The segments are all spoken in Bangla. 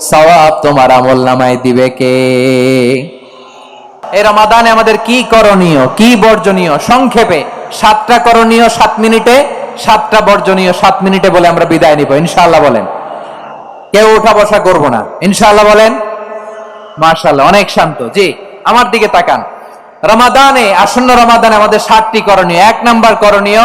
সওয়াব তোমার আমল নামায় দিবে কে? এই রমাদানে আমাদের কি করণীয়, কি বর্জনীয়? সংক্ষেপে, সাতটা করণীয় সাত মিনিটে, সাতটা বর্জনীয় সাত মিনিটে বলে আমরা বিদায় নিব, ইনশাআল্লাহ বলেন। কেউ উঠা বসা করব না, ইনশাআল্লাহ বলেন। মার্শাল্লাহ অনেক শান্ত। জি, আমার দিকে তাকান। রমাদানে, আসন্ন রমাদানে আমাদের সাতটি করণীয়। এক নাম্বার করণীয়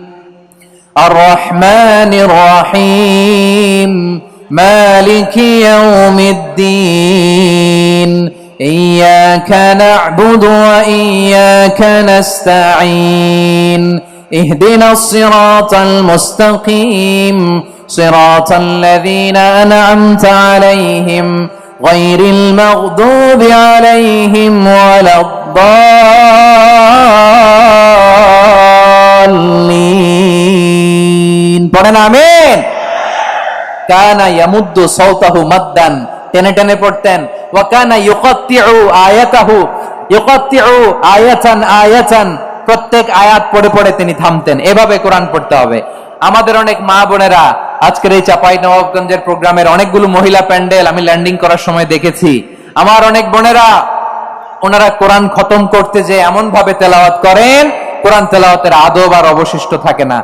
الرحمن الرحيم مالك يوم الدين إياك نعبد وإياك نستعين اهدنا الصراط المستقيم صراط الذين أنعمت عليهم غير المغضوب عليهم ولا الضالين. পড়েন আমিন। কানা ইয়ামুদ্দু সাউতাহু মাদ্দান। টেনে টেনে পড়তেন। ওয়া কানা ইউকাত্তিউ আয়াতাহু। ইউকাত্তিউ আয়াতান আয়াতান। প্রত্যেক আয়াত পড়ে পড়ে তিনি থামতেন। এভাবে কোরআন পড়তে হবে। আমাদের অনেক মা বোনেরা আজকের এই চাপাই নবাবগঞ্জের প্রোগ্রামের অনেকগুলো মহিলা প্যান্ডেল আমি ল্যান্ডিং করার সময় দেখেছি। আমার অনেক বোনেরা, ওনারা কোরআন খতম করতে যে এমন ভাবে তেলাওয়াত করেন, কোরআন তেলাওয়াতের আদব আর অবশিষ্ট থাকে না।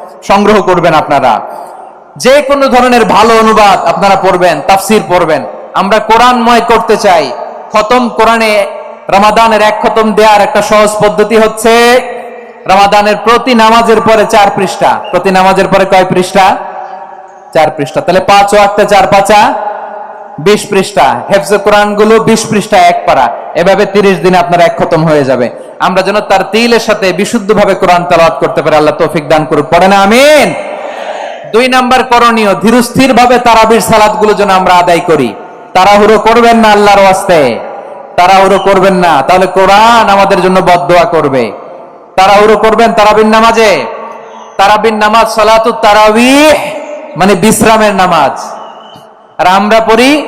সংগ্রহ করবেন আপনারা। যে কোনো ধরনের ভালো অনুবাদ আপনারা পড়বেন, তাফসির পড়বেন। আমরা কোরআনময় করতে চাই। খতম কোরআনে রমাদানের এক খতম দেওয়ার একটা সহজ পদ্ধতি হচ্ছে, রমাদানের প্রতি নামাজের পরে চার পৃষ্ঠা। প্রতি নামাজের পরে কয় পৃষ্ঠা? চার পৃষ্ঠা। তাহলে পাঁচ ওয়াক্তে চার পাঁচা, বিশ পৃষ্ঠা। হেফজে কোরআনগুলো বিশ পৃষ্ঠা এক পারা এভাবে তিরিশ দিনে আপনার এক খতম হয়ে যাবে। আমরা যেন তার তিলের সাথে বিশুদ্ধ ভাবে কোরআন তালাওয়াত করতে পারি, আল্লাহ তৌফিক দান করুক। পড়ে না, আমিন? দুই নাম্বার করণীয় ধীরস্থির ভাবে তারাবির সালাদগুলো যেন আমরা আদায় করি। তাড়াহুড়ো করবেন না আল্লাহর ওয়াস্তে। তাড়াহুড়ো করবেন না। তাহলে কোরআন আমাদের জন্য বদদোয়া করবে। তাড়াহুড়ো করবেন তারাবির নামাজে? তারাবির নামাজ সালাতু তারাবিহ মানে বিশ্রামের নামাজ। আর আমরা পড়ি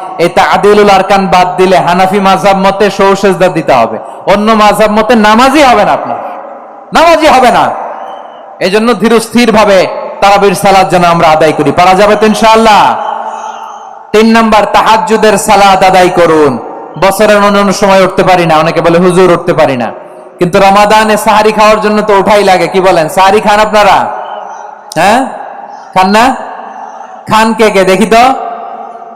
এই তাদিলুল আরকান বাদ দিলে হানাফি মাযহাব মতে সৌ সেজদা দিতে হবে। অন্য মাযহাব মতে নামাজই হবে না আপনার। নামাজই হবে না। এই জন্য ধীরস্থির ভাবে তারাবির সালাদ যেন আমরা আদায় করি। পারা যাবে তো তিন নাম্বার, তাহাজ্জুদের সালাত আদায় করুন। বছরের অন্যান্য সময় উঠতে পারি না। অনেকে বলে, হুজুর, উঠতে পারি না। কিন্তু রমাদানে সাহারি খাওয়ার জন্য তো ওঠাই লাগে। কি বলেন? সাহারি খান আপনারা? হ্যাঁ? খান না? খান কে কে? দেখি তো।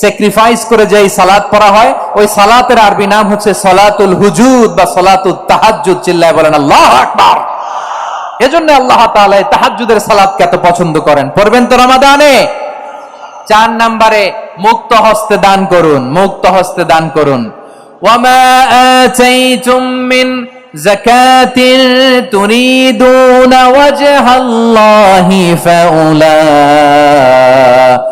স্যাক্রিফাইস করে যে সালাত পড়া হয়, ওই সালাতের আরবি নাম হচ্ছে সলাতুল হুজুদ বা সলাতুল তাহাজ্জুদ, চিল্লায় বলেন, আল্লাহ আকবার! এজন্য আল্লাহ তাআলা তাহাজ্জুদের সালাতকে এত পছন্দ করেন। পড়বেন তো রমাদানে? চার নাম্বারে, মুক্ত হস্তে দান করুন, মুক্ত হস্তে দান করুন। ওয়ামা আতাইতুম মিন তুরিদুনা ওয়াজহাল্লাহি ফাউলাইকা হুমুল মুদাইফুন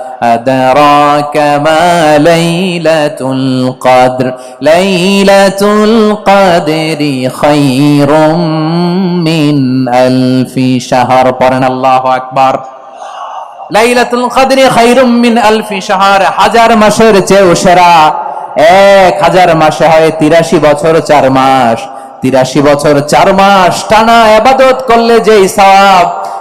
أدراك ما ليلة القدر ليلة القدر خير من ألف شهر قرن الله أكبر লাইলাতুল কদরি খায়রুম মিন আলফি শাহর হাজার মাসের চেয়েও সেরা এক হাজার মাসে হয় তিরাশি বছর চার মাস তিরাশি বছর চার মাস টানা আবাদত করলে যেই সওয়াব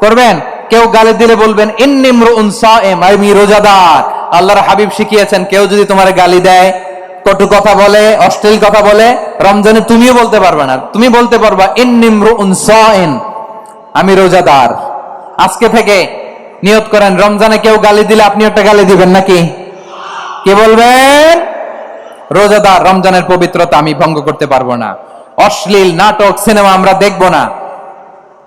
করবেন? কেউ গালি দিলে বলবেন আমি রোজাদার। আল্লাহর হাবিব শিখিয়েছেন, কেউ যদি তোমার গালি দেয়, কটু কথা বলে, অশ্লীল কথা বলে, রমজানে তুমিও বলতে পারবে না। তুমি বলতে পারবা উনসাএম আমি রোজাদার। আজকে থেকে নিয়ত করেন, রমজানে কেউ গালি দিলে আপনি একটা গালি দিবেন নাকি? কে বলবেন? রোজাদার, রমজানের পবিত্রতা আমি ভঙ্গ করতে পারব না। অশ্লীল নাটক, সিনেমা আমরা দেখব না।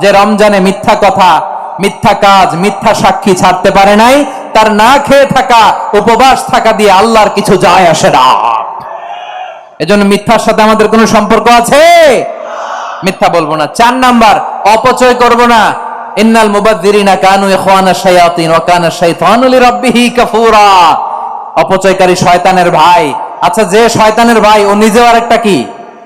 যে রমজানে মিথ্যা কথা, মিথ্যা কাজ, মিথ্যা সাক্ষী ছাড়তে পারে নাই, তার না খেয়ে থাকা, উপবাস থাকা দিয়ে আল্লাহর কিছু যায় আসে না। এজন্য মিথ্যার সাথে আমাদের কোনো সম্পর্ক আছে? মিথ্যা বলব না। চার নাম্বার, অপচয় করব না। ইন্নাল মুবাদ্দিরিনা কানু ইখওয়ানা শায়াতিন ওয়া কানা শাইতানু লিরাব্বিহি কাফুরা। অপচয়কারী শয়তানের ভাই। আচ্ছা যে শয়তানের ভাই, ও নিজেও আরেকটা কি?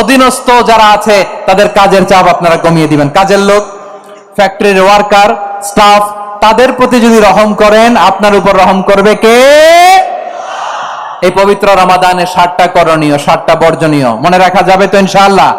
অধীনস্থ যারা আছে, তাদের কাজের চাপ আপনারা কমিয়ে দিবেন। কাজের লোক ফ্যাক্টরির ওয়ার্কার স্টাফ তাদের প্রতি যদি রহম করেন, আপনার উপর রহম করবে কে? এই পবিত্র রমাদানে সারটা করণীয় সারটা বর্জনীয়। মনে রাখা যাবে তো ইনশাআল্লাহ?